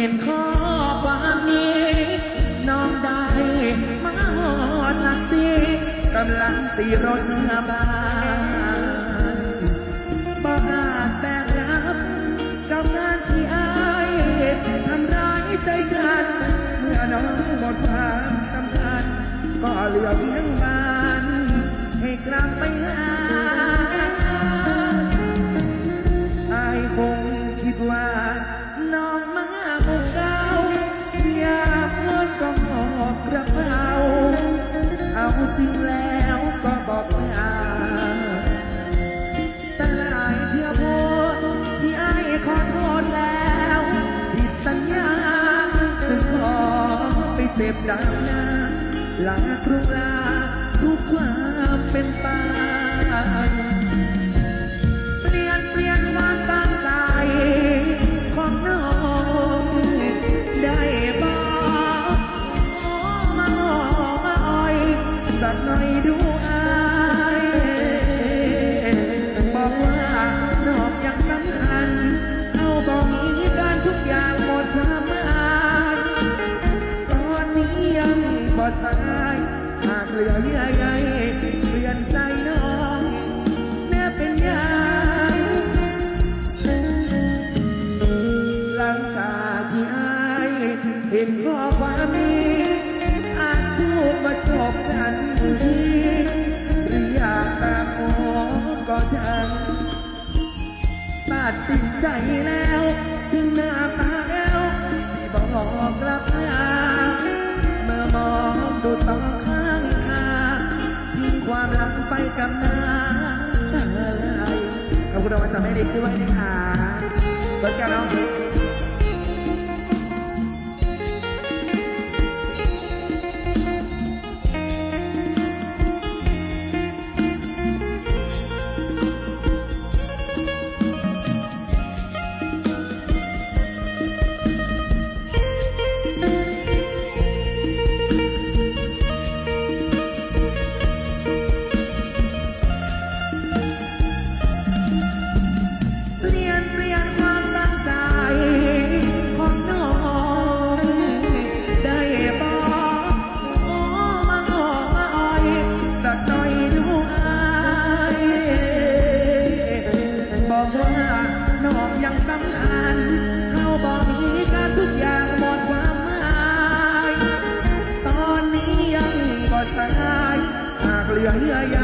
เห็นข้อความนี้ น้องได้มาหอดนักตีกำลังตีรถมื่อบาน ดังหน้าลาพรุงลาทุกความเป็นไปเปลี่ยนเปลี่ยนความตั้งใจของน้องได้บอกมาอ้อมาอ้อยสักหน่อย ลือเยื่อใยเปลี่ยนใจน้องแม่เป็นยางหลังจากที่อายเห็นข้อความนี้อาจพูดมาจบกันทีหรืออยากตามโอก็ช่างตัดสินใจแล้ว ขอบคุณรางวัลจากแม่เด็กด้วยนะคะรถแก้วน้อง นอกยังสำคัญเขาบอกมีการทุกอย่างหมดความหมายตอนนี้ยังบ่ตายหากเหลือเยื่อใย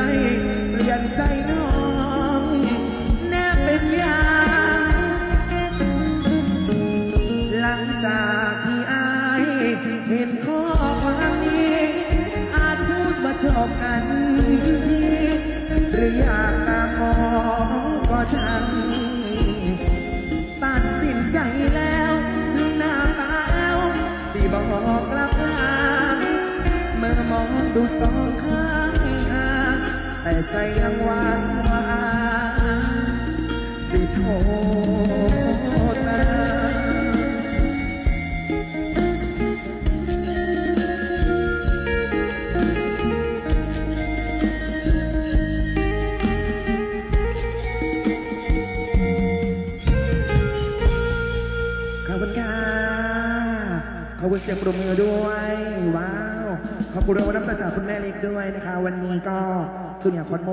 ดูสองข้างทางแต่ใจยังหวานว่าสิโทษนะขอบคุณค่ะขอบคุณเสียงปรบมือด้วยว้า ขอบคุณรางวัลน้ำใจจากคุณแม่เล็กด้วยนะคะ วันนี้ก็จูเนียร์คอนโม